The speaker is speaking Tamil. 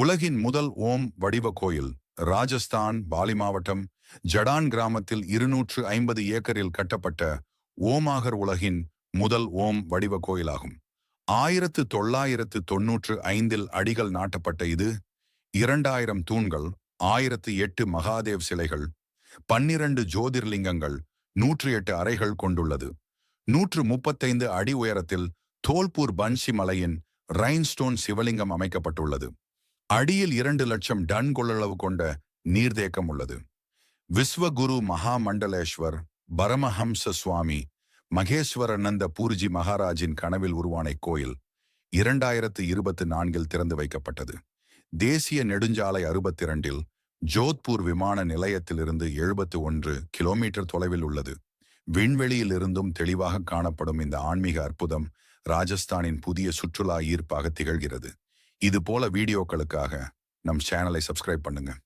உலகின் முதல் ஓம் வடிவ கோயில் ராஜஸ்தான் பாலி மாவட்டம் ஜடான் கிராமத்தில் இருநூற்று ஐம்பது ஏக்கரில் கட்டப்பட்ட ஓமாகர் உலகின் முதல் ஓம் வடிவ கோயிலாகும். ஆயிரத்து தொள்ளாயிரத்து தொன்னூற்று ஐந்தில் அடிகள் நாட்டப்பட்ட இது இரண்டாயிரம் தூண்கள் ஆயிரத்து எட்டு மகாதேவ் சிலைகள் பன்னிரண்டு ஜோதிர்லிங்கங்கள் நூற்று எட்டு அறைகள் கொண்டுள்ளது. நூற்று முப்பத்தைந்து அடி உயரத்தில் தோல்பூர் பன்சி மலையின் ரைன்ஸ்டோன் சிவலிங்கம் அமைக்கப்பட்டுள்ளது. அடியில் இரண்டு லட்சம் டன் கொள்ளளவு கொண்ட நீர்தேக்கம் உள்ளது. விஸ்வகுரு மகாமண்டலேஸ்வர் பரமஹம்ச சுவாமி மகேஸ்வரநந்த பூர்ஜி மகாராஜின் கனவில் உருவான கோயில் இரண்டாயிரத்து இருபத்தி நான்கில் திறந்து வைக்கப்பட்டது. தேசிய நெடுஞ்சாலை அறுபத்தி இரண்டில் ஜோத்பூர் விமான நிலையத்திலிருந்து எழுபத்து ஒன்று கிலோமீட்டர் தொலைவில் உள்ளது. விண்வெளியில் இருந்தும் தெளிவாக காணப்படும் இந்த ஆன்மீக அற்புதம் ராஜஸ்தானின் புதிய சுற்றுலா ஈர்ப்பாக திகழ்கிறது. இது போல வீடியோக்களுக்காக நம் சேனலை சப்ஸ்கிரைப் பண்ணுங்கள்